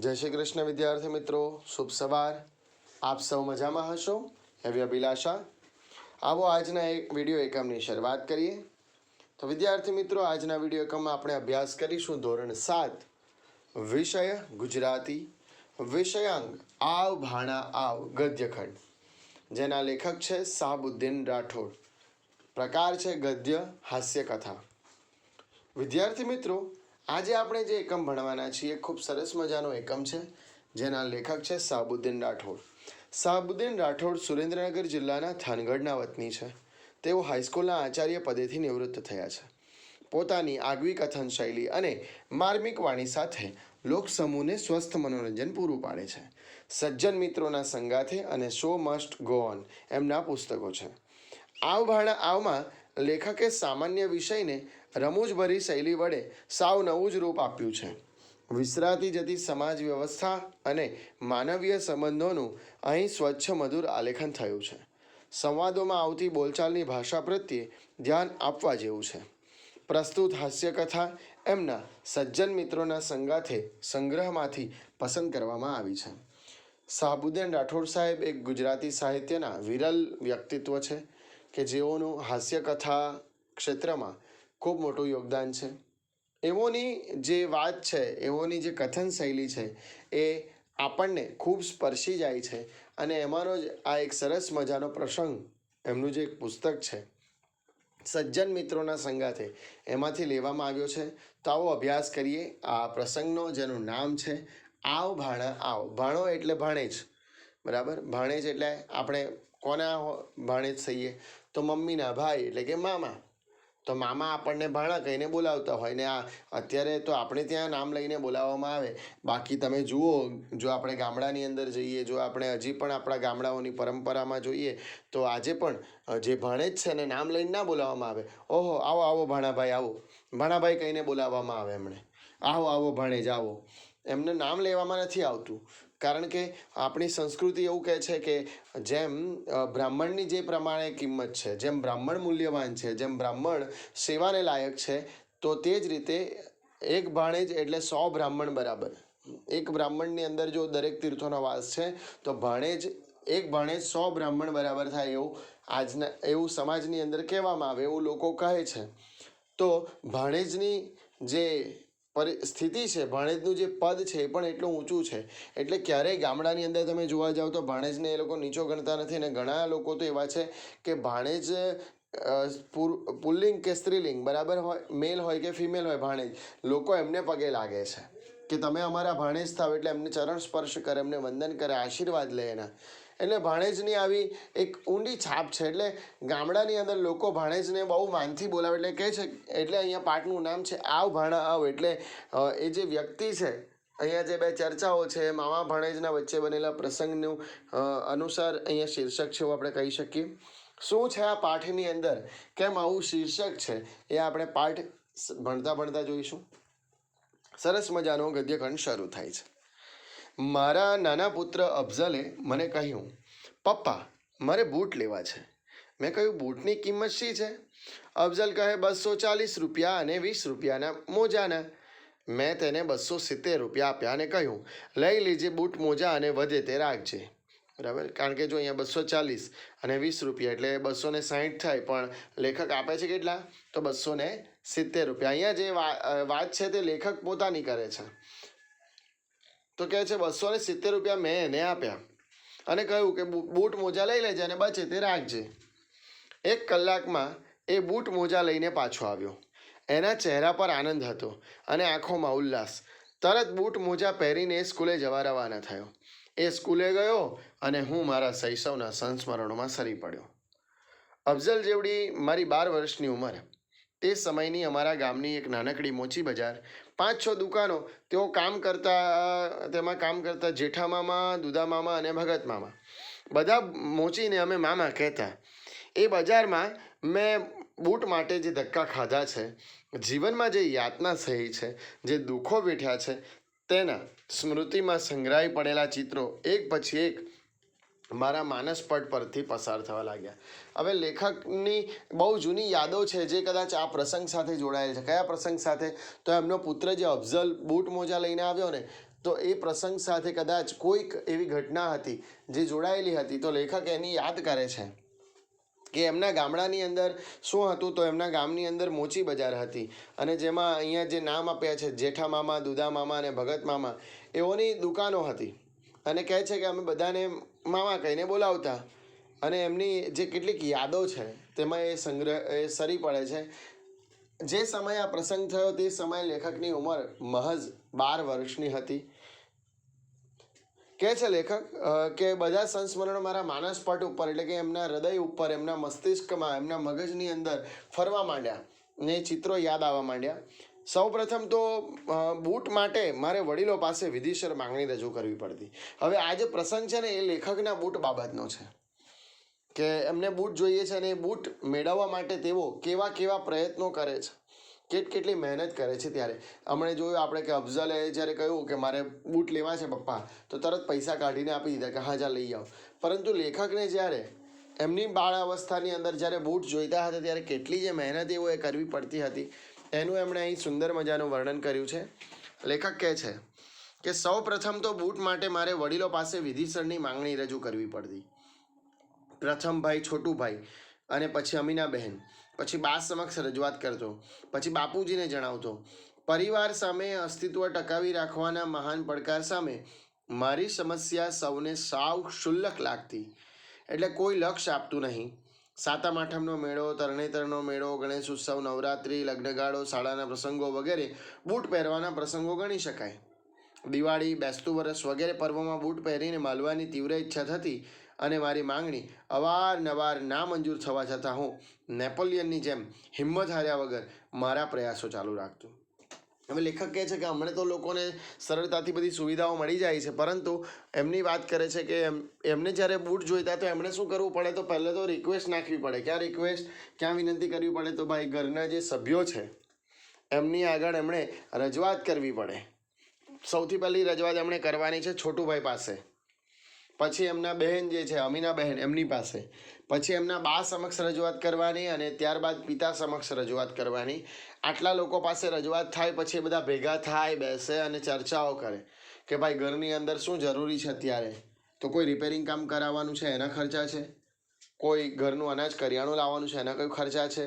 જય શ્રી કૃષ્ણ વિદ્યાર્થી મિત્રો, શુભ સવાર. આપ સૌ મજામાં હશો? એવી અભિલાષા. આવો આજના એક વીડિયો એકમની શરૂઆત કરીએ. તો વિદ્યાર્થી મિત્રો, આજના વીડિયો એકમમાં આપણે અભ્યાસ કરીશું ધોરણ સાત, વિષય ગુજરાતી, વિષયાંગ, આવ, ભાણા, આવ, ગદ્યખંડ. જેના લેખક છે સાબુદ્દીન રાઠોડ. પ્રકાર છે ગદ્ય, હાસ્યકથા. વિદ્યાર્થી મિત્રો આજે આપણે જે એકમ ભણવાના છીએ, ખૂબ સરસ મજાનો એકમ છે, જેના લેખક છે સાબુદ્દીન રાઠોડ. સાબુદ્દીન રાઠોડ સુરેન્દ્રનગર જિલ્લાના થાનગઢના વતની છે. તેઓ હાઈસ્કૂલના આચાર્ય પદેથી નિવૃત્ત થયા છે. પોતાની આગવી કથન શૈલી અને માર્મિક વાણી સાથે લોકસમૂહને સ્વસ્થ મનોરંજન પૂરું પાડે છે. સજ્જન મિત્રોના સંગાથે અને શો મસ્ટ ગો ઓન એમના પુસ્તકો છે. આવ ભાણા આવમાં લેખકે સામાન્ય વિષયને રમૂજભરી શૈલી વડે સાવ નવું જ રૂપ આપ્યું છે. વિસરાતી જતી સમાજ વ્યવસ્થા અને માનવીય સંબંધોનું અહીં સ્વચ્છ મધુર આલેખન થયું છે. સંવાદોમાં આવતી બોલચાલની ભાષા પ્રત્યે ધ્યાન આપવા જેવું છે. પ્રસ્તુત હાસ્યકથા એમના સજ્જન મિત્રોના સંગાથે સંગ્રહમાંથી પસંદ કરવામાં આવી છે. શાહબુદ્દીન રાઠોડ સાહેબ એક ગુજરાતી સાહિત્યના વિરલ વ્યક્તિત્વ છે. કે જેઓનું હાસ્યકથા ક્ષેત્રમાં ખૂબ મોટું યોગદાન છે. એવોની જે વાત છે એવોની જે કથન શૈલી છે, એ આપણને ખૂબ સ્પર્શી જાય છે અને એમાંનો જ આ એક સરસ મજાનો પ્રસંગ એમનું જે એક પુસ્તક છે, સજ્જન મિત્રોના સંગાથે એમાંથી લેવામાં આવ્યો છે. તો આવો અભ્યાસ કરીએ. આ પ્રસંગનો, જેનું નામ છે, આવ ભાણા, આવ. ભાણો એટલે ભાણેજ. બરાબર? ભાણેજ એટલે આપણે કોના ભાણેજ થઈએ? તો મમ્મીના ભાઈ, એટલે કે મામા. તો મામા આપણને ભાણા કહીને બોલાવતા હોય ને આ અત્યારે તો આપણે ત્યાં નામ લઈને બોલાવવામાં આવે. બાકી તમે જુઓ, જો આપણે ગામડાની અંદર જઈએ, જો આપણે હજી પણ આપણા ગામડાઓની પરંપરામાં જોઈએ, તો આજે પણ જે ભાણેજ છે ને નામ લઈને ના બોલાવવામાં આવે. ઓહો, આવો આવો ભાણાભાઈ આવો. ભાણાભાઈ કહીને બોલાવવામાં આવે એમણે. આવો આવો ભાણેજ આવો એમને નામ લેવામાં નથી આવતું. કારણ કે આપણી સંસ્કૃતિ એવું કહે છે કે જેમ બ્રાહ્મણની જે પ્રમાણે કિંમત છે, જેમ બ્રાહ્મણ મૂલ્યવાન છે, જેમ બ્રાહ્મણ સેવાને લાયક છે, તો તે જ રીતે એક ભાણેજ એટલે સો બ્રાહ્મણ બરાબર. એક બ્રાહ્મણની અંદર જો દરેક તીર્થોનો વાસ છે, તો ભાણેજ એક ભાણેજ સો બ્રાહ્મણ બરાબર થાય એવું આજના, એવું સમાજની અંદર કહેવામાં આવે, એવું લોકો કહે છે. તો ભાણેજની જે પરિસ્થિતિ છે, ભાણેજનું જે પદ છે એ પણ એટલું ઊંચું છે. એટલે ક્યારેય ગામડાની અંદર તમે જોવા જાઓ તો ભાણેજને એ લોકો નીચો ગણતા નથી અને ઘણા લોકો તો એવા છે કે ભાણેજ પુલ્લિંગ કે સ્ત્રીલિંગ, બરાબર હોય, મેલ હોય કે ફિમેલ હોય ભાણેજ, લોકો એમને પગે લાગે છે. કે તમે અમારા ભાણેજ થાવ એટલે એમને ચરણ સ્પર્શ કરે, એમને વંદન કરે, આશીર્વાદ લે એના. એટલે ભાણેજની આવી એક ઊંડી છાપ છે. એટલે ગામડાની અંદર લોકો ભાણેજને બહુ માનથી બોલાવે એટલે કહે છે, એટલે અહીંયા પાઠનું નામ છે, આવ ભાણા, આવ. એટલે એ જે વ્યક્તિ છે, અહીંયા જે બે ચર્ચાઓ છે, મામા ભાણેજના વચ્ચે બનેલા પ્રસંગનું અનુસાર અહીંયા શીર્ષક છે એવું આપણે કહી શકીએ. શું છે આ પાઠની અંદર? કેમ આવું શીર્ષક છે? એ આપણે પાઠ ભણતા ભણતા જોઈશું. સરસ મજાનો ગદ્યખંડ શરૂ થાય છે. મારા નાના પુત્ર અફઝલે મને કહ્યું, પપ્પા, મારે બૂટ લેવા છે. મેં કહ્યું, બૂટની કિંમત શી છે? અફઝલ કહે બસો ચાલીસ રૂપિયા અને વીસ રૂપિયાના મોજાના. મેં તેને બસો સિત્તેર રૂપિયા આપ્યા અને કહ્યું, લઈ લેજે બૂટ, મોજા અને વધે તે રાખજે. બરાબર? કારણ કે જો અહીંયા બસો ચાલીસ અને વીસ રૂપિયા એટલે બસો ને સાહીઠ થાય, પણ લેખક આપે છે કેટલા? તો બસો ને સિત્તેર રૂપિયા. અહીંયા જે વાત છે તે લેખક પોતાની કરે છે. તો કહે છે, બસો ને સિત્તેર રૂપિયા મેં એને આપ્યા. અને કહ્યું કે બૂટ મોજા લઈ લેજે અને બચે તે રાખજે. એક કલાકમાં એ બૂટ મોજા લઈને પાછો આવ્યો. એના ચહેરા પર આનંદ હતો અને આંખોમાં ઉલ્લાસ. તરત બૂટ મોજા પહેરીને એ સ્કૂલે જવા રવાના થયો. એ સ્કૂલે ગયો અને હું મારા શૈશવના સંસ્મરણોમાં સરી પડ્યો. અફઝલ જેવડી મારી બાર વર્ષની ઉંમર. તે સમયની અમારા ગામની એક નાનકડી મોચી બજાર પાંચ છ દુકાનો તેઓ કામ કરતા, તેમાં કામ કરતા જેઠા મામા દુધા મામા અને ભગત મામા. બધા મોચીને અમે મામા કહેતા, એ બજારમાં મેં બૂટ માટે જે ધક્કા ખાધા છે, જીવનમાં જે યાતના સહી છે, જે દુઃખો વેઠ્યા છે, તેના સ્મૃતિમાં સંગ્રહાઈ પડેલા ચિત્રો એક પછી એક મારા માનસપટ પરથી પસાર થવા લાગ્યા. હવે લેખકની બહુ જૂની યાદો છે જે કદાચ આ પ્રસંગ સાથે જોડાયેલ છે. કયા પ્રસંગ સાથે? તો એમનો પુત્ર જે અફઝલ બૂટ મોજા લઈને આવ્યો ને, તો એ પ્રસંગ સાથે કદાચ કોઈક એવી ઘટના હતી જે જોડાયેલી હતી. તો લેખક એની યાદ કરે છે કે એમના ગામડાની અંદર શું હતું? તો એમના ગામની અંદર મોચી બજાર હતી અને જેમાં અહીંયા જે નામ આપ્યા છે, જેઠા મામા દુધા મામા અને ભગત મામા, એઓની દુકાનો હતી. અને કહે છે કે અમે બધાને મામા કહીને બોલાવતા. અને એમની જે કેટલીક યાદો છે, તેમાં એ સંગ્રહ, એ સરી પડે છે. જે સમયે આ પ્રસંગ થયો તે સમયે લેખકની ઉંમર મહજ બાર વર્ષની હતી. કહે છે લેખક કે બધા સંસ્મરણો મારા માનસ પટ ઉપર, એટલે કે એમના હૃદય ઉપર, એમના મસ્તિષ્કમાં, એમના મગજની અંદર ફરવા માંડ્યા. ને ચિત્રો યાદ આવવા માંડ્યા. સૌ પ્રથમ તો બૂટ માટે મારે વડીલો પાસે વિધિસર માંગણી રજૂ કરવી પડતી. હવે આ જે પ્રસંગ છે ને, એ લેખકના બૂટ બાબતનો છે. કે એમને બૂટ જોઈએ છે અને એ બૂટ મેળવવા માટે તેઓ કેવા કેવા પ્રયત્નો કરે છે. કેટ કેટલી મહેનત કરે છે ત્યારે. હમણાં જોયું આપણે કે અફઝલે જ્યારે કહ્યું કે મારે બૂટ લેવા છે પપ્પા, તો તરત પૈસા કાઢીને આપી દીધા કે હા, જા લઈ આવો. પરંતુ લેખકને જ્યારે એમની બાળ અવસ્થાની અંદર જ્યારે બૂટ જોઈતા હતા, ત્યારે કેટલી જે મહેનત એવો એ કરવી પડતી હતી. એનું એમણે અહીં સુંદર મજાનું વર્ણન કર્યું છે. લેખક કહે છે કે સૌ પ્રથમ તો બૂટ માટે મારે વડીલો પાસે વિધિસરની માંગણી રજૂ કરવી પડતી. પ્રથમ ભાઈ છોટુભાઈ અને પછી અમીનાબહેન પછી બા સમક્ષ રજૂઆત કરતો. પછી બાપુજીને જણાવતો, પરિવાર સામે અસ્તિત્વ ટકાવી રાખવાના મહાન પડકાર સામે મારી સમસ્યા સૌને સાવ ક્ષુલ્લક લાગતી. એટલે કોઈ લક્ષ આપતું નહીં. સાતમ, આઠમનો મેળો, તરણેતરનો મેળો, ગણેશ ઉત્સવ, નવરાત્રિ, લગ્નગાળો, શાળાના પ્રસંગો વગેરે. બૂટ પહેરવાના પ્રસંગો ગણી શકાય. દિવાળી, બેસતું વરસ વગેરે પર્વમાં બૂટ પહેરીને માલવાની તીવ્ર ઈચ્છા થતી અને મારી માંગણી અવારનવાર ના મંજૂર થવા છતાં હું નેપોલિયનની જેમ હિંમત હાર્યા વગર મારા પ્રયાસો ચાલુ રાખતો. હવે લેખક કહે છે કે હમણાં તો લોકોને સરળતાથી બધી સુવિધાઓ મળી જાય છે, પરંતુ એમની વાત કરે છે કે એમ, એમને જ્યારે બૂટ જોઈતા તો એમણે શું કરવું પડે? તો પહેલાં તો રિક્વેસ્ટ નાખવી પડે ક્યાં રિક્વેસ્ટ ક્યાં વિનંતી કરવી પડે? તો ભાઈ ઘરના જે સભ્યો છે, એમની આગળ એમણે રજૂઆત કરવી પડે. સૌથી પહેલી રજૂઆત એમણે કરવાની છે છોટુભાઈ પાસે. પછી એમના બહેન જે છે, અમીના બહેન, એમની પાસે. પછી એમના બા સમક્ષ રજૂઆત કરવાની અને ત્યારબાદ પિતા સમક્ષ રજૂઆત કરવાની. આટલા લોકો પાસે રજૂઆત થાય પછી બધા ભેગા થાય, બેસે અને ચર્ચાઓ કરે કે ભાઈ ઘરની અંદર શું જરૂરી છે અત્યારે? તો કોઈ રિપેરિંગ કામ કરાવવાનું છે એના ખર્ચા છે? કોઈ ઘરનું અનાજ કરિયાણું લાવવાનું છે એના કોઈ ખર્ચા છે?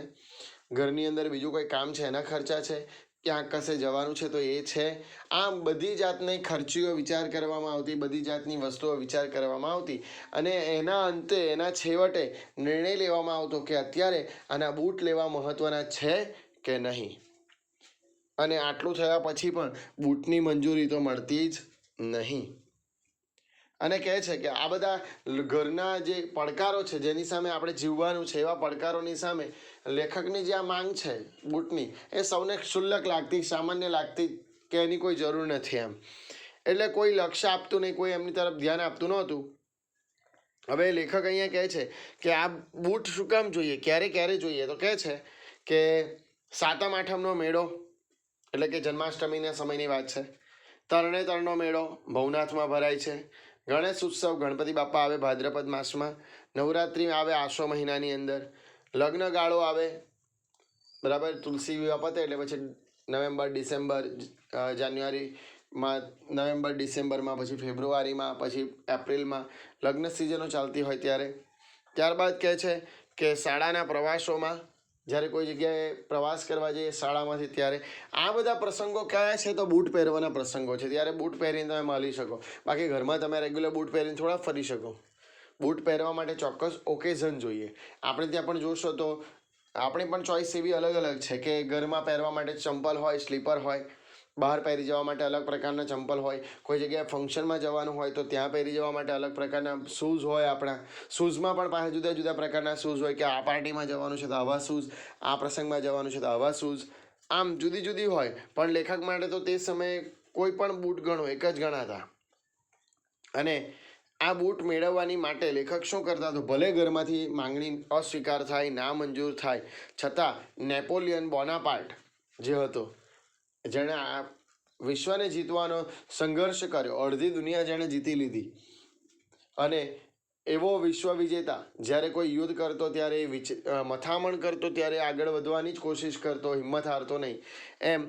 ઘરની અંદર બીજું કોઈ કામ છે એના ખર્ચા છે? ક્યાંક કશે જવાનું છે તો એ છે. આમ બધી જાતની ખર્ચીઓ વિચાર કરવામાં આવતી, બધી જાતની વસ્તુઓ વિચાર કરવામાં આવતી અને એના અંતે, એના છેવટે નિર્ણય લેવામાં આવતો કે અત્યારે આના બૂટ લેવા મહત્ત્વના છે કે નહીં? અને આટલું થયા પછી પણ બૂટની મંજૂરી તો મળતી જ નહીં. અને કહે છે કે આ બધા ઘરના જે પડકારો છે, જેની સામે આપણે જીવવાનું છે, એવા પડકારોની સામે લેખકની જે આ માંગ છે, બૂટની, એ સૌને ક્ષુલ્લક લાગતી, સામાન્ય લાગતી કે એની કોઈ જરૂર નથી એમ. એટલે કોઈ લક્ષ્ય આપતું નહીં, કોઈ એમની તરફ ધ્યાન આપતું નહોતું. હવે લેખક અહીંયા કહે છે કે આ બૂટ શું કામ જોઈએ? ક્યારે ક્યારે જોઈએ? તો કહે છે કે સાતમ આઠમનો મેળો, એટલે કે જન્માષ્ટમીના સમયની વાત છે. તરણેતરનો મેળો, ભવનાથમાં ભરાય છે. ગણેશ ઉત્સવ ગણપતિ બાપા આવે ભાદ્રપદ માસમાં. નવરાત્રિ આવે આસો મહિનાની અંદર. લગ્ન ગાળો આવે, બરાબર? તુલસી વિવાહ પતે એટલે પછી નવેમ્બર, ડિસેમ્બર જાન્યુઆરીમાં, નવેમ્બર, ડિસેમ્બરમાં, પછી ફેબ્રુઆરીમાં, પછી એપ્રિલમાં લગ્ન સિઝનો ચાલતી હોય ત્યારે. ત્યારબાદ કહે છે કે શાળાના પ્રવાસોમાં જ્યારે કોઈ જગ્યાએ પ્રવાસ કરવા જઈએ શાળામાંથી ત્યારે આ બધા પ્રસંગો કયા છે તો બૂટ પહેરવાના પ્રસંગો છે. ત્યારે બૂટ પહેરીને તમે મળી શકો. બાકી ઘરમાં તમે રેગ્યુલર બૂટ પહેરીને થોડા ફરી શકો. બૂટ પહેરવા માટે ચોક્કસ ઓકેઝન જોઈએ. આપણે ત્યાં પણ જોશો તો આપણી પણ ચોઈસ એવી અલગ અલગ છે કે ઘરમાં પહેરવા માટે ચંપલ હોય, સ્લીપર હોય, બહાર પહેરી જવા માટે અલગ પ્રકારના ચંપલ હોય, કોઈ જગ્યાએ ફંક્શનમાં જવાનું હોય તો ત્યાં પહેરી જવા માટે અલગ પ્રકારના શૂઝ હોય આપણા. શૂઝમાં પણ પાછા જુદા જુદા પ્રકારના શૂઝ હોય કે આ પાર્ટીમાં જવાનું છે તો આવા શૂઝ, આ પ્રસંગમાં જવાનું છે તો આવા શૂઝ. આમ જુદી જુદી હોય, પણ લેખક માટે તો તે સમયે કોઈ પણ બૂટ ગણો, એક જ ગણાતા. અને આ બૂટ મેળવવાની માટે લેખક શું કરતા? તો ભલે ઘરમાંથી માંગણી અસ્વીકાર થાય, ના મંજૂર થાય, છતાં નેપોલિયન બોનાપાર્ટ જે હતો, જેણે આ વિશ્વને જીતવાનો સંઘર્ષ કર્યો. અડધી દુનિયા જેણે જીતી લીધી. અને એવો વિશ્વ વિજેતા, જ્યારે કોઈ યુદ્ધ કરતો ત્યારે એ મથામણ કરતો ત્યારે આગળ વધવાની જ કોશિશ કરતો, હિંમત હારતો નહીં. એમ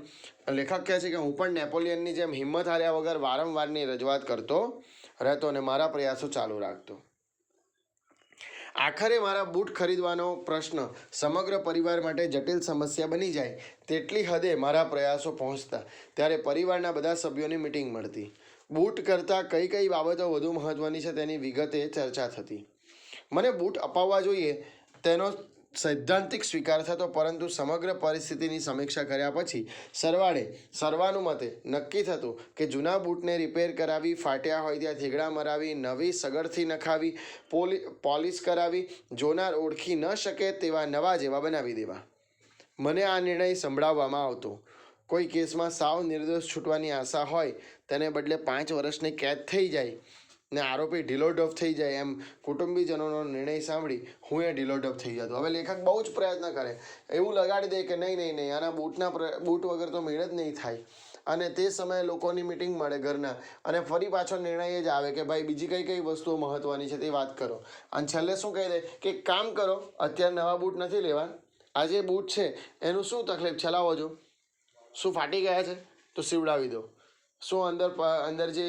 લેખક કહે છે કે હું પણ નેપોલિયનની જેમ હિંમત હાર્યા વગર વારંવારની રજૂઆત કરતો રહેતો અને મારા પ્રયાસો ચાલુ રાખતો. આખરે મારા બૂટ ખરીદવાનો પ્રશ્ન સમગ્ર પરિવાર માટે જટિલ સમસ્યા બની જાય તેટલી હદે મારા પ્રયાસો પહોંચતા. ત્યારે પરિવારના બધા સભ્યોની મિટિંગ મળતી. બૂટ કરતાં કઈ કઈ બાબતો વધુ મહત્ત્વની છે તેની વિગતે ચર્ચા થતી. મને બૂટ અપાવવા જોઈએ તેનો સૈદ્ધાંતિક સ્વીકાર થતો, પરંતુ સમગ્ર પરિસ્થિતિની સમીક્ષા કર્યા પછી સરવાળે સર્વાનુમતે નક્કી થતું કે જૂના બૂટને રિપેર કરાવી, ફાટ્યા હોય ત્યાં થીગડા મરાવી, નવી સગડથી નખાવી, પોલી, પોલિશ કરાવી, જોનાર ઓળખી ન શકે તેવા નવા જેવા બનાવી દેવા. મને આ નિર્ણય સંભળાવવામાં આવતો. કોઈ કેસમાં સાવ નિર્દોષ છૂટવાની આશા હોય, તેને બદલે પાંચ વર્ષની કેદ થઈ જાય. ને આરોપી ઢીલોઢબ થઈ જાય એમ કુટુંબીજનોનો નિર્ણય સાંભળી હું એ ઢીલોઢબ થઈ જતો. હવે લેખક બહુ જ પ્રયત્ન કરે. એવું લગાડી દે કે નહીં નહીં નહીં, આના બૂટના બૂટ વગર તો મેળ જ નહીં થાય. અને તે સમયે લોકોની મિટિંગ મળે ઘરના. અને ફરી પાછો નિર્ણય જ આવે કે ભાઈ બીજી કઈ કઈ વસ્તુઓ મહત્ત્વની છે તે વાત કરો. અને છેલ્લે શું કહી દે કે કામ કરો, અત્યારે નવા બૂટ નથી લેવા. આ જે બૂટ છે, એનું શું તકલીફ? ચલાવો છો શું ફાટી ગયા છે? તો સીવડાવી દો. શું અંદર અંદર જે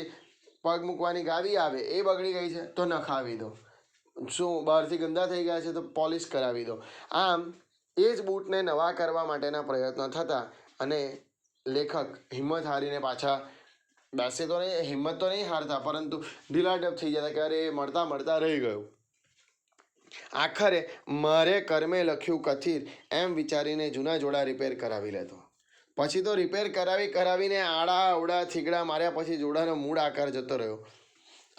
પગ મૂકવાની ગાદી આવે, એ બગડી ગઈ છે, તો નખાવી દો. શું બહારથી ગંદા થઈ ગયા છે, તો પોલિશ કરાવી દો. આમ, એ જ બૂટને નવા કરવા માટેના પ્રયત્નો થતા અને લેખક હિંમત હારીને પાછા બેસે તો નહીં, હિંમત તો નહીં હારતા, પરંતુ ઢીલાઢપ થઈ જતા કે અરે મળતા મળતા રહી ગયું. આખરે, મારે કર્મે લખ્યું કથિર એમ વિચારીને જૂના જોડા રિપેર કરાવી લેતો. પછી તો રિપેર કરાવી કરાવીને આડા અવડા થીગડા માર્યા, પછી જોડાનો મૂળ આકાર જતો રહ્યો.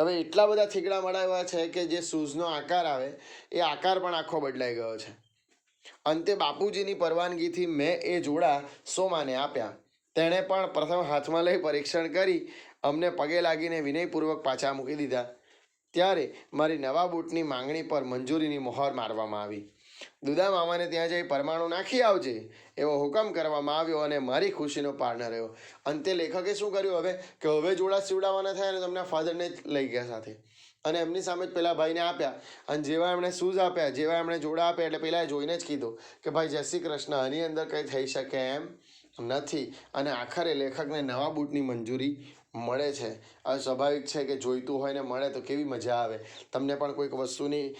હવે એટલા બધા થીગડા મળાવ્યા છે કે જે શૂઝનો આકાર આવે, એ આકાર પણ આખો બદલાઈ ગયો છે. અંતે બાપુજીની પરવાનગીથી મેં એ જોડા સોમાને આપ્યા. તેણે પણ પ્રથમ હાથમાં લઈ પરીક્ષણ કરી, અમને પગે લાગીને વિનયપૂર્વક પાછા મૂકી દીધા. ત્યારે મારી નવા બૂટની માંગણી પર મંજૂરીની મોહર મારવામાં આવી. દુદા મામાને ત્યાં જઈ પરમાણુ નાખી આવજે, એવો હુકમ કરવામાં આવ્યો અને મારી ખુશીનો પાર ન રહ્યો અંતે લેખકે શું કર્યું હવે? કે હવે જોડા સીવડાવવાના થયા અને તમને ફાધરને જ લઈ ગયા સાથે. અને એમની સામે જ પેલા ભાઈને આપ્યા. અને જેવા એમણે શૂઝ આપ્યા, જેવા એમણે જોડા આપ્યા, એટલે પેલા જોઈને જ કીધું કે ભાઈ, જય શ્રી કૃષ્ણ, આની અંદર કંઈ થઈ શકે એમ નથી. અને આખરે લેખકને નવા બૂટની મંજૂરી મળે છે. આ સ્વાભાવિક છે કે જોઈતું હોય ને મળે તો કેવી મજા આવે. તમને પણ કોઈક વસ્તુની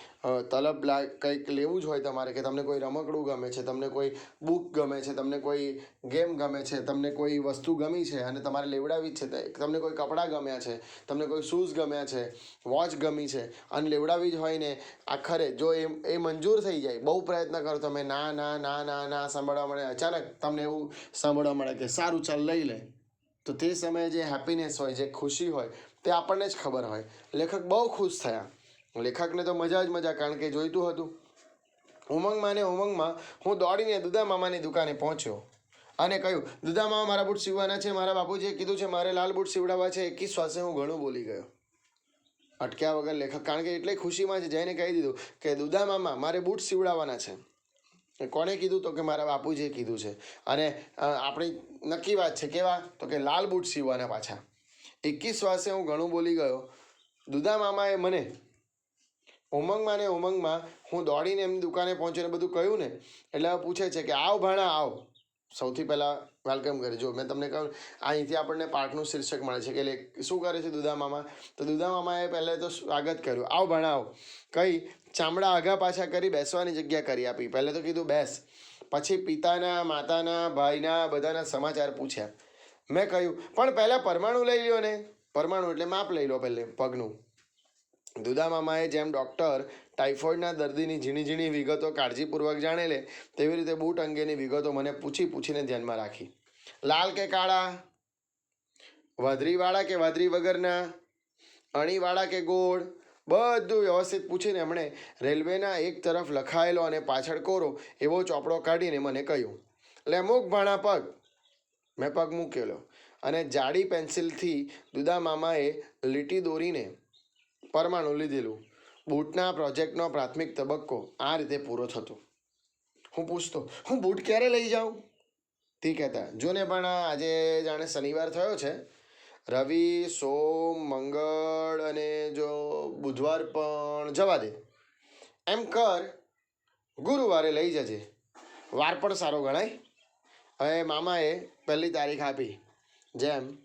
તલબ લા, કંઈક લેવું જ હોય તમારે કે તમને કોઈ રમકડું ગમે છે, તમને કોઈ બુક ગમે છે, તમને કોઈ ગેમ ગમે છે, તમને કોઈ વસ્તુ ગમી છે અને તમારે લેવડાવી જ છે તમને કોઈ કપડાં ગમ્યા છે, તમને કોઈ શૂઝ ગમ્યા છે, વોચ ગમી છે, અને લેવડાવી જ હોય ને આખરે જો એ એ મંજૂર થઈ જાય, બહુ પ્રયત્ન કરો તમે, ના ના ના ના ના, સાંભળવા મળે, અચાનક તમને એવું સાંભળવા મળે કે સારું ચાલ લઈ લે. તો તે સમયે જે હેપીનેસ હોય, જે ખુશી હોય, તે આપણને જ ખબર હોય. લેખક બહુ ખુશ થયા. લેખકને તો મજા જ મજા, કારણ કે જોઈતું હતું. ઉમંગમાં ને ઉમંગમાં હું દોડીને દુદા મામાની દુકાને પહોંચ્યો અને કહ્યું દુદા મામા મારા બૂટ સીવવાના છે. મારા બાપુજીએ કીધું છે, મારે લાલ બૂટ સીવડાવવા છે. એકી શ્વાસે હું ઘણું બોલી ગયો. અટક્યા વગર લેખક, કારણ કે એટલે ખુશીમાં જ જઈને કહી દીધું કે દુદા મામા મારે બૂટ સીવડાવવાના છે. કોણે કીધું તો કે મારા બાપુજીએ કીધું છે? અને આપણી નક્કી વાત છે કેવા? તો કે લાલ બૂટ સીવવાના પાછા. એકવીસ વાસે હું ઘણું બોલી ગયો. દુદા મામાએ મને, ઉમંગમાં ને ઉમંગમાં હું દોડીને એમની દુકાને પહોંચીને બધું કહ્યું ને, એટલે પૂછે છે કે આવ ભાણા, આવ. સૌથી પહેલાં વેલકમ કરે જો મેં તમને કહ્યું, અહીંથી આપણને પાઠનું શીર્ષક મળે છે કે શું કરે છે દુધામામા તો દુધામામાએ પહેલાં તો સ્વાગત કર્યું. આવ ભણાવો. કઈ, ચામડા આઘા પાછા કરી બેસવાની જગ્યા કરી આપી. પહેલે તો કીધું, બેસ. પછી પિતાના, માતાના, ભાઈના, બધાના સમાચાર પૂછ્યા. મેં કહ્યું, પણ પહેલાં પરમાણુ લઈ લ્યો ને. પરમાણુ એટલે માપ લઈ લો પહેલે, પગનું. દુદા મામાએ જેમ ડૉક્ટર ટાઇફોઇડના દર્દીની ઝીણી ઝીણી વિગતો કાળજીપૂર્વક જાણે લે, તેવી રીતે બૂટ અંગેની વિગતો મને પૂછી પૂછીને ધ્યાનમાં રાખી. લાલ કે કાળા? વાદરીવાળા કે વાદરી વગરના? અણીવાળા કે ગોળ? બધું વ્યવસ્થિત પૂછીને એમણે રેલવેના એક તરફ લખાયેલો અને પાછળ કોરો એવો ચોપડો કાઢીને મને કહ્યું, લે મૂક ભાણા પગ. મેં પગ મૂકેલો અને જાડી પેન્સિલથી દુદા મામાએ લીટી દોરીને પરમાણુ લીધેલું. બૂટના પ્રોજેક્ટનો પ્રાથમિક તબક્કો આ રીતે પૂરો થતો. હું પૂછતો, હું બૂટ ક્યારે લઈ જાઉં? તે કહેતા જોને પણ આજે જાણે શનિવાર થયો છે. રવિ, સોમ, મંગળ અને જો બુધવાર પણ જવા દે. એમ કર, ગુરુવારે લઈ જજે. વાર પણ સારો ગણાય. હવે મામાએ પહેલી તારીખ આપી. જેમ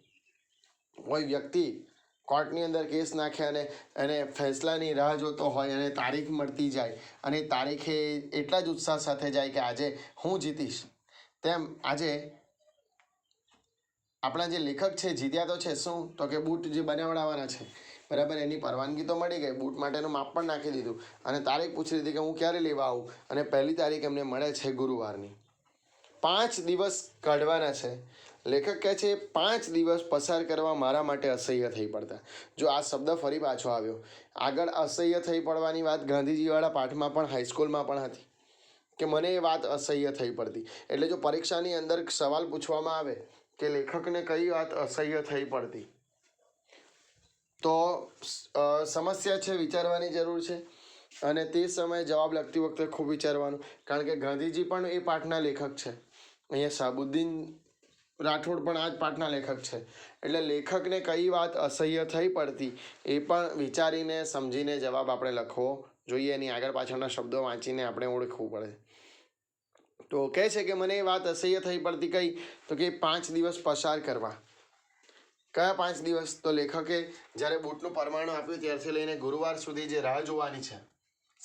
કોઈ વ્યક્તિ કોર્ટની અંદર કેસ નાખે અને એને ફેસલાની રાહ જોતો હોય અને તારીખ મળતી જાય અને તારીખે એટલા જ ઉત્સાહ સાથે જાય કે આજે હું જીતીશ. તેમ આજે આપણા જે લેખક છે, જીત્યા તો છે શું? તો કે બૂટ જે બનાવડાવવાના છે. બરાબર, એની પરવાનગી તો મળી ગઈ. બૂટ માટેનું માપ પણ નાખી દીધું. અને તારીખ પૂછી લીધી કે હું ક્યારે લેવા આવું? અને પહેલી તારીખ એમને મળે છે ગુરુવારની. પાંચ દિવસ કાઢવાના છે. લેખક કહે છે, પાંચ દિવસ પસાર કરવા મારા માટે અસહ્ય થઈ પડતા. જો આ શબ્દ ફરી પાછો આવ્યો. આગળ અસહ્ય થઈ પડવાની વાત ગાંધીજીવાળા પાઠમાં પણ હાઈસ્કૂલમાં પણ હતી. કે મને એ વાત અસહ્ય થઈ પડતી. એટલે જો પરીક્ષાની અંદર સવાલ પૂછવામાં આવે કે લેખકને કઈ વાત અસહ્ય થઈ પડતી, તો સમસ્યા છે વિચારવાની જરૂર છે. અને તે સમયે જવાબ લખતી વખતે ખૂબ વિચારવાનું. કારણ કે ગાંધીજી પણ એ પાઠના લેખક છે. અહીંયા સાબુદ્દીન રાઠોડ પણ આ જ પાઠના લેખક છે. એટલે લેખકને કઈ વાત અસહ્ય થઈ પડતી એ પણ વિચારીને, સમજીને જવાબ આપણે લખવો જોઈએ. એની આગળ પાછળના શબ્દો વાંચીને આપણે ઓળખવું પડે. તો કહે છે કે મને એ વાત અસહ્ય થઈ પડતી કઈ? તો કે પાંચ દિવસ પસાર કરવા. કયા પાંચ દિવસ? તો લેખકે જ્યારે બૂટનું પરમાણુ આપ્યું ત્યારથી લઈને ગુરુવાર સુધી જે રાહ જોવાની છે.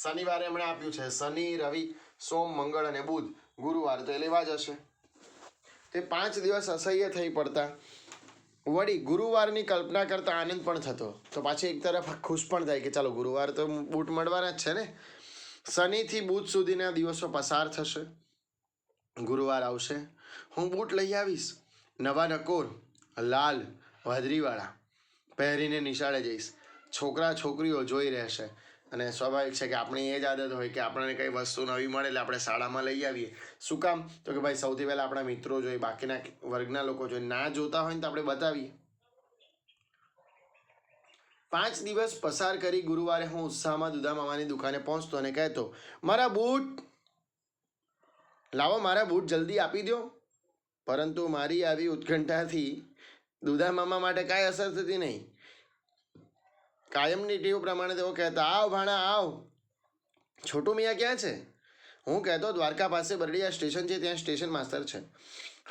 શનિવારે એમણે આપ્યું છે, શનિ, રવિ, સોમ, મંગળ અને બુધ. ગુરુવાર તો એ લેવા જ હશે. તે પાંચ દિવસ અસહ્ય થઈ પડતા. વળી ગુરુવારની કલ્પના કરતા આનંદ પણ થતો. તો પાછી એક તરફ ખુશ પણ થાય કે ચાલો ગુરુવાર તો બૂટ મળવાના જ છે ને? શનિથી બુધ સુધીના દિવસો પસાર થશે. ગુરુવાર આવશે. હું બૂટ લઈ આવીશ. નવા નકોર, લાલ, વાદરીવાળા. પહેરીને નિશાળે જઈશ. છોકરા છોકરીઓ જોઈ રહેશે. અને સ્વાભાવિક છે કે આપણી એ જ આદત હોય કે આપણને કંઈ વસ્તુ નવી મળે એટલે આપણે શાળામાં લઈ આવીએ. શું કામ? તો કે ભાઈ સૌથી પહેલાં આપણા મિત્રો જોઈએ બાકીના વર્ગના લોકો જોઈએ ના જોતા હોય ને તો આપણે બતાવીએ. પાંચ દિવસ પસાર કરી ગુરુવારે હું ઉત્સાહમાં દુધા મામાની દુકાને પહોંચતો અને કહેતો, મારા બૂટ. લાવો મારા બૂટ, જલ્દી આપી દો પરંતુ મારી આવી ઉત્કંઠાથી દુધા મામા માટે કાંઈ અસર થતી નહીં. કાયમની ટીવ પ્રમાણે તેઓ કહેતા, આવ ભાણા, આવ. છોટું મિયા ક્યાં છે? હું કહેતો, દ્વારકા પાસે બરડિયા સ્ટેશન છે, ત્યાં સ્ટેશન માસ્તર છે.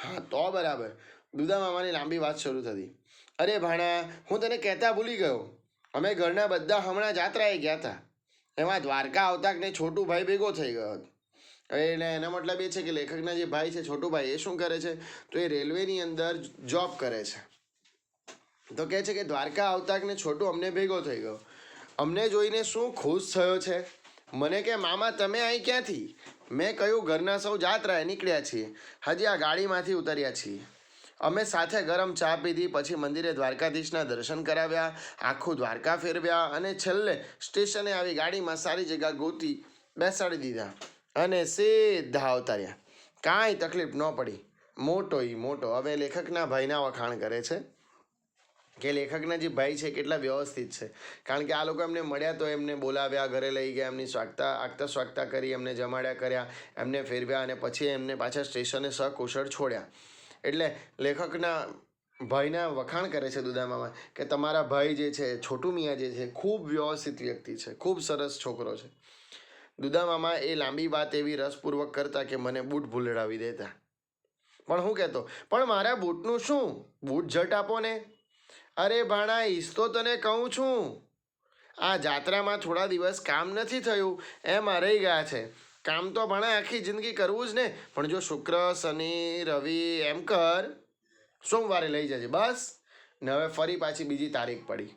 હા, તો બરાબર. દુદા મામાની લાંબી વાત શરૂ થતી. અરે ભાણા, હું તને કહેતા ભૂલી ગયો. અમે ઘરના બધા હમણાં જાત્રાએ ગયા હતા એમાં દ્વારકા આવતા ને છોટું ભાઈ ભેગો થઈ ગયો હતો. એટલે એનો મતલબ એ છે કે લેખકના જે ભાઈ છે, છોટુભાઈ, એ શું કરે છે? તો એ રેલવેની અંદર જોબ કરે છે. તો કહે છે કે દ્વારકા આવતા ને છોટું અમને ભેગો થઈ ગયો. અમને જોઈને શું ખુશ થયો છે? મને કે, મામા, તમે અહીં ક્યાંથી? મેં કહ્યું ઘરના સૌ જાત્રાએ નીકળ્યા છીએ. હજી આ ગાડીમાંથી ઉતર્યા છીએ. અમે સાથે ગરમ ચા પીધી, પછી મંદિરે દ્વારકાધીશના દર્શન કરાવ્યા, આખું દ્વારકા ફેરવ્યા અને છેલ્લે સ્ટેશને આવી ગાડીમાં સારી જગ્યા ગોતી બેસાડી દીધા અને સીધા અવતાર્યા કાંઈ તકલીફ ન પડી. મોટો ઈ મોટો. હવે લેખકના ભાઈના વખાણ કરે છે. કે લેખકના જે ભાઈ છે કેટલા વ્યવસ્થિત છે. કારણ કે આ લોકો એમને મળ્યા તો એમને બોલાવ્યા, ઘરે લઈ ગયા, એમની સ્વાગતા, આગતા સ્વાગતા કરી, એમને જમાડ્યા કર્યા, એમને ફેરવ્યા અને પછી એમને પાછા સ્ટેશને સકુશળ છોડ્યા. એટલે લેખકના ભાઈના વખાણ કરે છે દુદામામાં કે તમારા ભાઈ જે છે, છોટુ મિયા જે છે, ખૂબ વ્યવસ્થિત વ્યક્તિ છે, ખૂબ સરસ છોકરો છે. દુદામામા એ લાંબી વાત એવી રસપૂર્વક કરતા કે મને બૂટ ભૂલડાવી દેતા. પણ હું કહેતો, પણ મારા બૂટનું શું? બૂટ જટ આપો ને. અરે ભાણા ઈસ તો તને કહું છું. આ જાત્રામાં થોડા દિવસ કામ નથી થયું, એમ રહી ગયા છે. કામ તો ભણે આખી જિંદગી કરવું જ ને, પણ જો શુક્ર, શનિ, રવિ, એમ કર, સોમવારે લઈ જજે, બસ. ને હવે ફરી પાછી બીજી તારીખ પડી.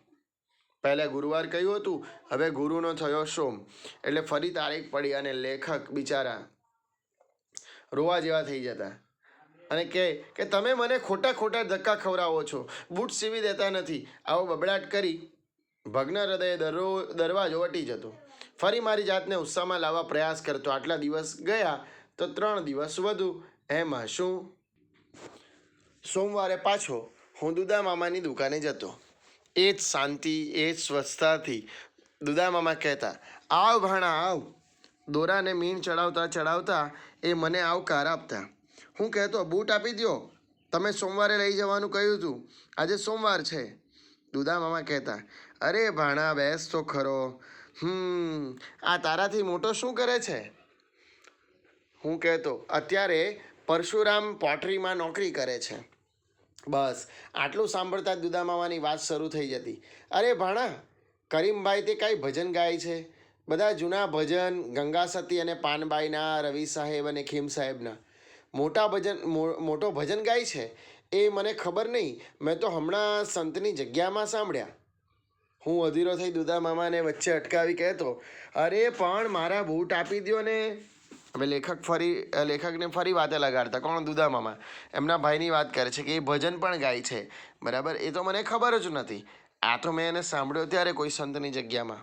પહેલાં ગુરુવાર કહ્યું હતું, હવે ગુરુનો થયો સોમ. એટલે ફરી તારીખ પડી અને લેખક બિચારા રોવા જેવા થઈ જતા. અને કહે કે તમે મને ખોટા ખોટા ધક્કા ખવડાવો છો, બૂટ સીવી દેતા નથી. આવો બબડાટ કરી ભગ્ન હૃદયે દરરો દરવાજો વટી જતો. ફરી મારી જાતને ઉત્સાહમાં લાવવા પ્રયાસ કરતો. આટલા દિવસ ગયા તો ત્રણ દિવસ વધુ. એમાં શું સોમવારે પાછો હું દુદા મામાની દુકાને જતો. એ જ શાંતિ, એ જ સ્વચ્છતાથી દુદા મામા કહેતા, આવ ભાણા, આવ. દોરાને મીણ ચડાવતા ચડાવતા એ મને આવકાર આપતા. હું કહેતો, બૂટ આપી દ્યો. તમે સોમવારે લઈ જવાનું કહ્યું હતું આજે સોમવાર છે. દુદા મામા કહેતા, અરે ભાણા, બેસ તો ખરો. હમ, આ તારાથી મોટો શું કરે છે? હું કહેતો, અત્યારે પરશુરામ પોટરીમાં નોકરી કરે છે. બસ, આટલું સાંભળતા જ દુદામામાની વાત શરૂ થઈ જતી. અરે ભાણા, કરીમભાઈ તે કાંઈ ભજન ગાય છે? બધા જૂના ભજન ગંગા સતી અને પાનબાઈના, રવિ સાહેબ અને ખીમ સાહેબના. મોટા ભજન મોટો ભજન ગાય છે, એ મને ખબર નહીં. મેં તો હમણાં સંતની જગ્યામાં સાંભળ્યા. હું અધીરો થઈ દુદા મામાને વચ્ચે અટકાવી કહેતો, અરે પણ મારા બૂટ આપી દ્યો ને. હવે લેખક ફરી, લેખકને ફરી વાતે લગાડતા, કોણ દુદા મામા? એમના ભાઈની વાત કરે છે કે એ ભજન પણ ગાય છે. બરાબર? એ તો મને ખબર જ નથી. આ તો મેં એને સાંભળ્યો ત્યારે કોઈ સંતની જગ્યામાં.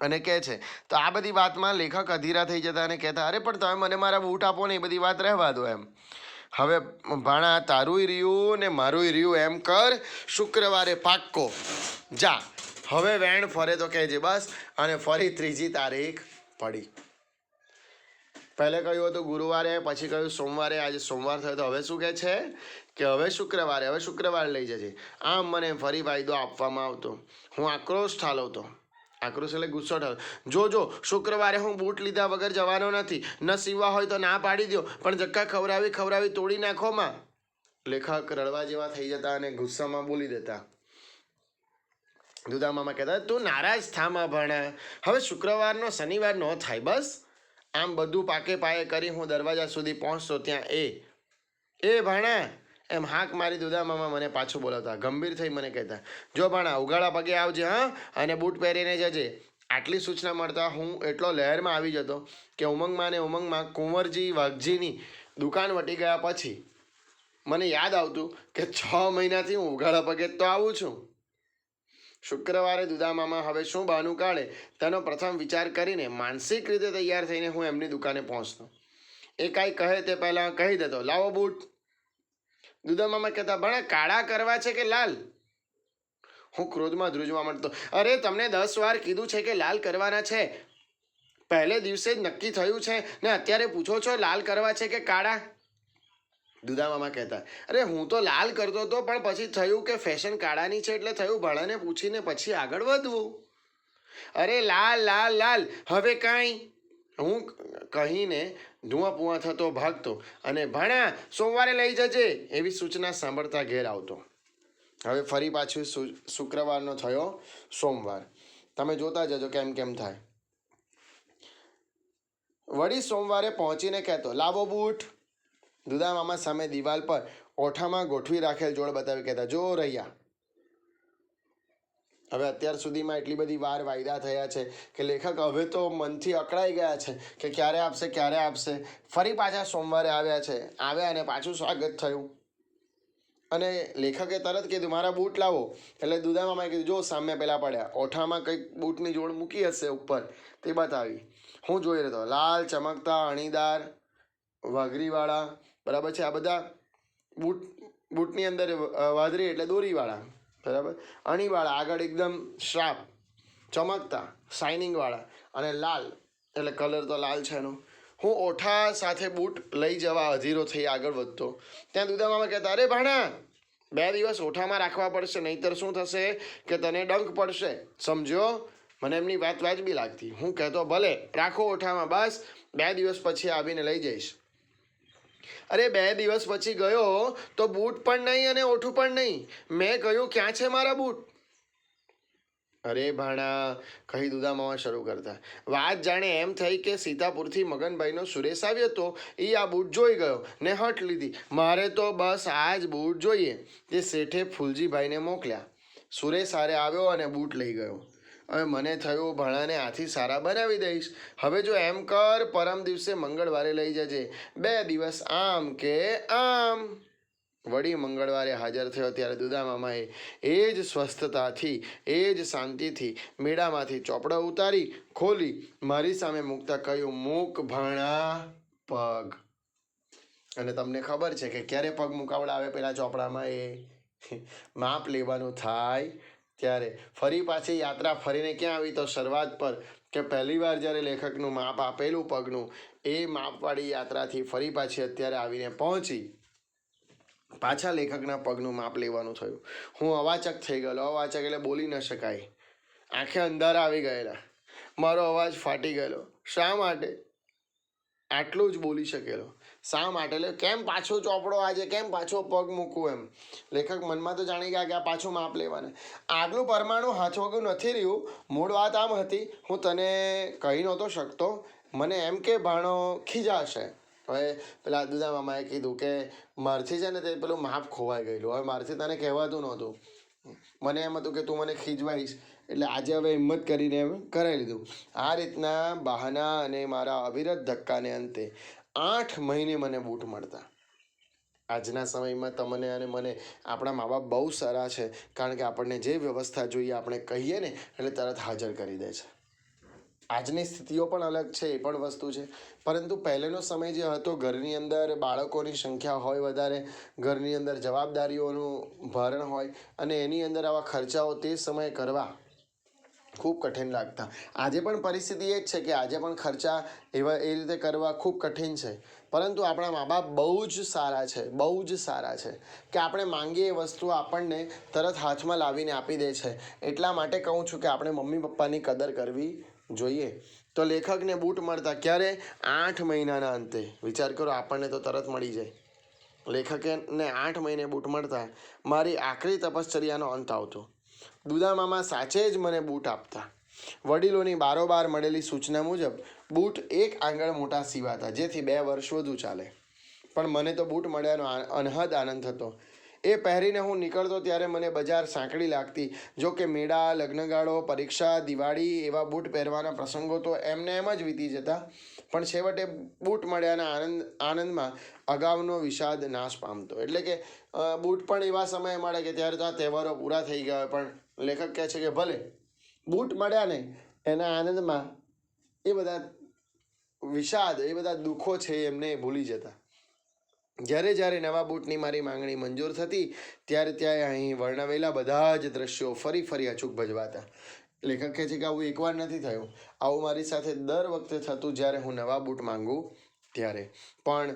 અને કહે છે, તો આ બધી વાતમાં લેખક અધીરા થઈ જતા અને કહેતા, અરે, પણ તમે મને મારા બૂટ આપો ને એ બધી વાત રહેવા દો એમ. હવે ભાણા, તારુંય રહ્યું ને મારુંય રહ્યું એમ કર, શુક્રવારે પાક્કો. જા. હવે વેણ ફરે તો કહેજે બસ. અને ફરી ત્રીજી તારીખ પડી. પહેલે કહ્યું હતું ગુરુવારે, પછી કહ્યું સોમવારે, આજે સોમવાર થયો તો હવે શું કહે છે? કે હવે શુક્રવારે હવે શુક્રવારે લઈ જજે. આમ મને ફરી વાયદો આપવામાં આવતો. હું આક્રોશ ઠાલવતો. આક્રોશ એટલે ગુસ્સો ઠાલ જો જો, શુક્રવારે હું બૂટ લીધા વગર જવાનો નથી. ન સીવા હોય તો ના પાડી દો પણ જક્કા ખવડાવી ખવડાવી તોડી નાખોમાં લેખક રડવા જેવા થઈ જતા અને ગુસ્સામાં બોલી દેતા. દુદામામાં કહેતા, તું નારાજ થામાં ભણા. હવે શુક્રવારનો શનિવાર ન થાય, બસ. આમ બધું પાકે પાયે કરી હું દરવાજા સુધી પહોંચતો ત્યાં. એ એ ભાણા એમ હાક મારી દુદામામાં મને પાછું બોલાવતા. ગંભીર થઈ મને કહેતા, જો ભાણા, ઉગાડા પગે આવજે, હા? અને બૂટ પહેરીને જજે. આટલી સૂચના મળતા હું એટલો લહેરમાં આવી જતો કે ઉમંગમાં ને ઉમંગમાં કુંવરજી, વાઘજીની દુકાન વટી ગયા પછી મને યાદ આવતું કે છ મહિનાથી હું ઉઘાડા પગે તો આવું છું. શુક્રવારે દુદામામાં હવે શું બહાનું કાઢે? તેનો પ્રથમ વિચાર કરીને માનસિક રીતે તૈયાર થઈને હું એમની દુકાને પહોંચતો. એ કાંઈ કહે તે પહેલાં કહી દેતો, લાવો બૂટ. દુદામામાં કહેતા, ભણા, કાળા કરવા છે કે લાલ? હું ક્રોધમાં ધ્રુજવા માંડતો, અરે, તમને દસ વાર કીધું છે કે લાલ કરવાના છે. પહેલે દિવસે જ નક્કી થયું છે. ને અત્યારે પૂછો છો લાલ કરવા છે કે કાળા? દુદામામા કહેતા, અરે, હું તો લાલ કરતો હતો પણ પછી થયું કે ફેશન કાળાની છે એટલે થયું ભણાને પૂછીને પછી આગળ વધવું. અરે, લાલ લાલ લાલ, હવે કાંઈ હું કહીને ધુઆ પુઆ થતો ભાગતો અને ભાણા સોમવારે લઈ જજે એવી સૂચના સાંભળતા ઘેર આવતો. હવે ફરી પાછું શુક્રવારનો થયો સોમવાર. તમે જોતા જજો કેમ કેમ થાય. વળી સોમવારે પહોંચીને કહેતો, લાવો બૂટ. દુદા મામા સામે દિવાલ પર ઓઠામાં ગોઠવી રાખેલ જોડ બતાવી કહેતા, જો રહ્યા. હવે અત્યાર સુધીમાં એટલી બધી વાર વાયદા થયા છે કે લેખક હવે તો મનથી અકળાઈ ગયા છે કે ક્યારે આપશે ક્યારે આપશે. ફરી પાછા સોમવારે આવ્યા છે, આવ્યા અને પાછું સ્વાગત થયું. અને લેખકે તરત કીધું, મારા બૂટ લાવો. એટલે દુદામામાં કીધું, જો સામે પહેલાં પડ્યા. ઓઠામાં કંઈક બૂટની જોડ મૂકી હશે ઉપર. તે બતાવી. હું જોઈ રહ્યો લાલ, ચમકતા, અણીદાર, વાઘરીવાળા. બરાબર છે? આ બધા બૂટ, બૂટની અંદર વાદરી એટલે દોરીવાળા. બરાબર? અણીવાળા, આગળ એકદમ શ્રાપ ચમકતા શાઇનિંગવાળા અને લાલ, એટલે કલર તો લાલ છે એનો. હું ઓઠા સાથે બૂટ લઈ જવા અધીરો થઈ આગળ વધતો. ત્યાં દુદામામાં કહેતા, અરે ભાણા, બે દિવસ ઓઠામાં રાખવા પડશે, નહીતર શું થશે કે તને ડંક પડશે? સમજો મને એમની વાત વાજબી લાગતી. હું કહેતો, ભલે, રાખો ઓઠામાં, બસ, બે દિવસ પછી આવીને લઈ જઈશ. અરે બે દિવસ પછી ગયો, તો બૂટ પણ નહીં અને ઓઠું પણ નહીં. મેં કહ્યું, ક્યાં છે મારા બૂટ? અરે ભાણા, કહી દુદા મામા શરૂ કરતા. વાત જાણે એમ થઈ કે સીતાપુરથી મગનભાઈનો સુરેશ આવ્યો તો એ આ બૂટ જોઈ ગયો ને હટ લીધી. મારે તો બસ આ જ બૂટ જોઈએ. તે શેઠે ફૂલજીભાઈને મોકલ્યા. સુરેશ હારે આવ્યો અને બૂટ લઈ ગયો. હવે મને થયું ભણાને આથી સારા બનાવી દઈશ. હવે જો એમ કર, પરમ દિવસે મંગળવારે લઈ જજે. બે દિવસ આમ કે આમ. વળી મંગળવારે હાજર થયો ત્યારે દુદામામાએ એ જ સ્વસ્થતાથી એ જ શાંતિથી મેળામાંથી ચોપડા ઉતારી, ખોલી, મારી સામે મૂકતા કહ્યું, મૂક ભણા પગ. અને તમને ખબર છે કે ક્યારે પગ મુકાવડા આવે પેલા ચોપડામાં એ? માપ લેવાનું થાય ત્યારે ફરી પાછી યાત્રા ફરીને ક્યાં આવી? તો શરૂઆત પર કે પહેલી વાર જ્યારે લેખકનું માપ આપેલું પગનું, એ માપવાળી યાત્રાથી ફરી પાછી અત્યારે આવીને પહોંચી પાછા લેખકના પગનું માપ લેવાનું થયું. હું અવાચક થઈ ગયેલો. અવાચક એટલે બોલી ન શકાય. આંખે અંધારા આવી ગયેલા. મારો અવાજ ફાટી ગયેલો. શા માટે? આટલું જ બોલી શકેલો. શા માટે? એટલે કેમ પાછો ચોપડો આજે? કેમ પાછો પગ મૂકવું એમ? લેખક મનમાં તો જાણી ગયા કે આ પાછું માપ લેવાને. આગલું પરમાણુ હાથવગું નથી રહ્યું. મૂળ વાત આમ હતી, હું તને કહી નહોતો શકતો. મને એમ કે, ભાણો, ખીજાશે. હવે પેલા દુદા મામાએ કીધું કે, મારથી છે ને તે પેલું માપ ખોવાઈ ગયેલું. હવે મારથી તને કહેવાતું નહોતું. મને એમ હતું કે, તું મને ખીજવાઈશ. એટલે આજે હવે હિંમત કરીને એમ કરાવી લીધું. આ રીતના બહાના અને મારા અવિરત ધક્કાને અંતે આઠ મહિને મને બૂટ મળતા. આજના સમયમાં તમને અને મને આપણા મા બાપ બહુ સારા છે, કારણ કે આપણને જે વ્યવસ્થા જોઈએ આપણે કહીએ ને, એટલે તરત હાજર કરી દે છે. આજની સ્થિતિઓ પણ અલગ છે, એ પણ વસ્તુ છે. પરંતુ પહેલેનો સમય જે હતો, ઘરની અંદર બાળકોની સંખ્યા હોય વધારે, ઘરની અંદર જવાબદારીઓનું ભારણ હોય, અને એની અંદર આવા ખર્ચાઓ તે સમયે કરવા ખૂબ કઠિન લાગતા. આજે પણ પરિસ્થિતિ એ જ છે કે આજે પણ ખર્ચા એવા એ રીતે કરવા ખૂબ કઠિન છે. પરંતુ આપણા મા બાપ બહુ જ સારા છે, બહુ જ સારા છે કે આપણે માંગીએ એ વસ્તુ આપણને તરત હાથમાં લાવીને આપી દે છે. એટલા માટે કહું છું કે આપણે મમ્મી પપ્પાની કદર કરવી જોઈએ. તો લેખકને બૂટ મળતા ક્યારે? આઠ મહિનાના અંતે. વિચાર કરો, આપણને તો તરત મળી જાય. લેખકને આઠ મહિને બૂટ મળતા. મારી આખરી તપશ્ચર્યાનો અંત આવતો. દુદા મામા સાચે જ મને બૂટ આપતા. વડીલોની બારોબાર મળેલી સૂચના મુજબ, બૂટ એક આંગળ મોટા સીવાતા, જેથી બે વર્ષ વધુ ચાલે. પણ મને તો બૂટ મળ્યાનો અનહદ આનંદ થતો એ પહેરીને હું નીકળતો ત્યારે મને બજાર સાંકડી લાગતી. જો કે મેળા, લગ્નગાળો, પરીક્ષા, દિવાળી એવા બૂટ પહેરવાના પ્રસંગો તો એમને એમ જ વીતી જતા. પણ છેવટે બૂટ મળ્યાના આનંદ, આનંદમાં અગાઉનો વિષાદ નાશ પામતો. એટલે કે બૂટ પણ એવા સમયે મળે કે ત્યારે તો આ તહેવારો પૂરા થઈ ગયા પણ લેખક કહે છે કે ભલે બૂટ મળ્યા ને એના આનંદમાં એ બધા વિષાદ, એ બધા દુઃખો છે એમને ભૂલી જતા. જ્યારે જ્યારે નવા બૂટની મારી માંગણી મંજૂર થતી, ત્યારે ત્યારે અહીં વર્ણવેલા બધા જ દ્રશ્યો ફરી ફરી અચૂક ભજવાતા. લેખક કહે છે કે આવું એકવાર નથી થયું. આવું મારી સાથે દર વખતે થતું જ્યારે હું નવા બૂટ માંગું ત્યારે. પણ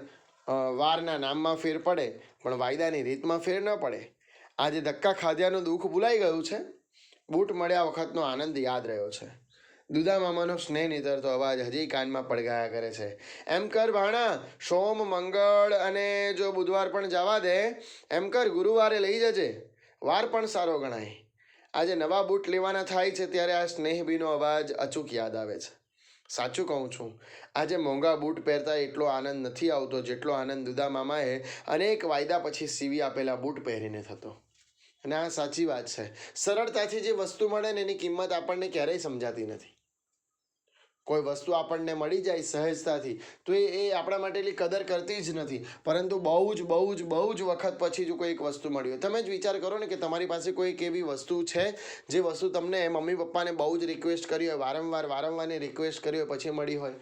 વારના નામમાં ફેર પડે, પણ વાયદાની રીતમાં ફેર ન પડે. આજે ધક્કા ખાધ્યાનું દુઃખ ભૂલાઈ ગયું છે? બૂટ મળ્યા વખતનો આનંદ યાદ રહ્યો છે. દુદા મામાનો સ્નેહ નીતરતો અવાજ હજી કાનમાં પડગાયા કરે છે. એમ કર ભાણા, સોમ, મંગળ અને જો બુધવાર પણ જવા દે, એમ કર ગુરુવારે લઈ જજે. વાર પણ સારો ગણાય. આજે નવા બૂટ લેવાના થાય છે ત્યારે આ સ્નેહબીનો અવાજ અચૂક યાદ આવે છે. સાચું કહું છું, આજે મોંઘા બૂટ પહેરતા એટલો આનંદ નથી આવતો જેટલો આનંદ દુદા મામાએ અનેક વાયદા પછી સીવી આપેલા બૂટ પહેરીને થતો. અને આ સાચી વાત છે, સરળતાથી જે વસ્તુ મળે ને એની કિંમત આપણને ક્યારેય સમજાતી નથી. કોઈ વસ્તુ આપણને મળી જાય સહેજતાથી, તો એ એ આપણા માટે એટલી કદર કરતી જ નથી. પરંતુ બહુ જ બહુ જ બહુ જ વખત પછી જો કોઈ એક વસ્તુ મળી હોય. તમે જ વિચાર કરો ને કે તમારી પાસે કોઈક એવી વસ્તુ છે, જે વસ્તુ તમને મમ્મી પપ્પાને બહુ જ રિક્વેસ્ટ કરી હોય, વારંવાર, વારંવારની રિક્વેસ્ટ કરી હોય, પછી મળી હોય.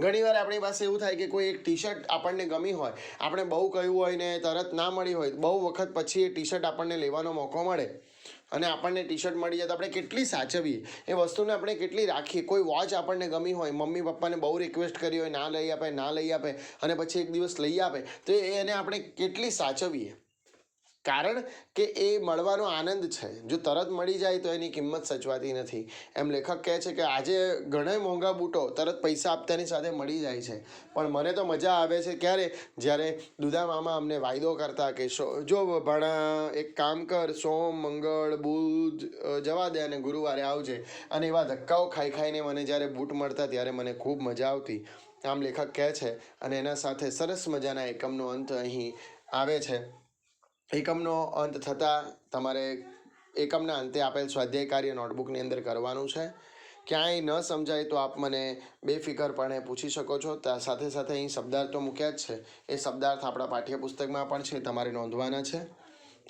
ઘણીવાર આપણી પાસે એવું થાય કે કોઈ એક ટી શર્ટ આપણને ગમી હોય, આપણે બહુ કહ્યું હોય ને તરત ના મળી હોય, બહુ વખત પછી એ ટી શર્ટ આપણને લેવાનો મોકો મળે. અને આપણને ટી શર્ટ મળી જાય તો આપણે કેટલી સાચવીએ? એ વસ્તુને આપણે કેટલી રાખીએ? કોઈ વોચ આપણને ગમી હોય, મમ્મી પપ્પાને બહુ રિક્વેસ્ટ કરી હોય, ના લઈ આપે, ના લઈ આપે, અને પછી એક દિવસ લઈ આપે, તો એને આપણે કેટલી સાચવીએ? કારણ કે એ મળવાનો આનંદ છે. જો તરત મળી જાય તો એની કિંમત સચવાતી નથી. એમ લેખક કહે છે કે આજે ઘણા મોંઘા બૂટો તરત પૈસા આપતાની સાથે મળી જાય છે. પણ મને તો મજા આવે છે ક્યારે? જ્યારે દુધા મામા અમને વાયદો કરતા કે શો, જો ભણા, એક કામ કર, સોમ, મંગળ, બુધ જવા દે અને ગુરુવારે આવજે. અને એવા ધક્કાઓ ખાઈ ખાઈને મને જ્યારે બૂટ મળતા ત્યારે મને ખૂબ મજા આવતી. આમ લેખક કહે છે અને એના સાથે સરસ મજાના એકમનો અંત અહીં આવે છે. એકમનો અંત થતાં તમારે એકમના અંતે આપેલ સ્વાધ્યાય કાર્ય નોટબુકની અંદર કરવાનું છે. ક્યાંય ન સમજાય તો આપ મને બેફિકરપણે પૂછી શકો છો. ત્યાં સાથે સાથે અહીં શબ્દાર્થ તો મૂક્યા જ છે. એ શબ્દાર્થ આપણા પાઠ્યપુસ્તકમાં પણ છે, તમારે નોંધવાના છે.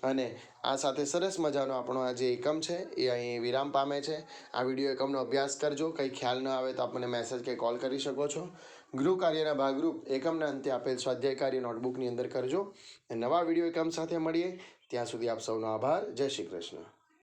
અને આ સાથે સરસ મજાનો આપણો આ જે એકમ છે, એ અહીં વિરામ પામે છે. આ વીડિયો એકમનો અભ્યાસ કરજો. કંઈ ખ્યાલ ન આવે તો આપ મને મેસેજ કે કોલ કરી શકો છો. ગૃહ કાર્યના ભાગરૂપ એકમના અંતે આપેલ સ્વાધ્યાય કાર્ય નોટબુકની અંદર કરજો. નવા વીડિયો એકમ સાથે મળીએ. ત્યાં સુધી આપ સૌનો આભાર. જય શ્રી કૃષ્ણ.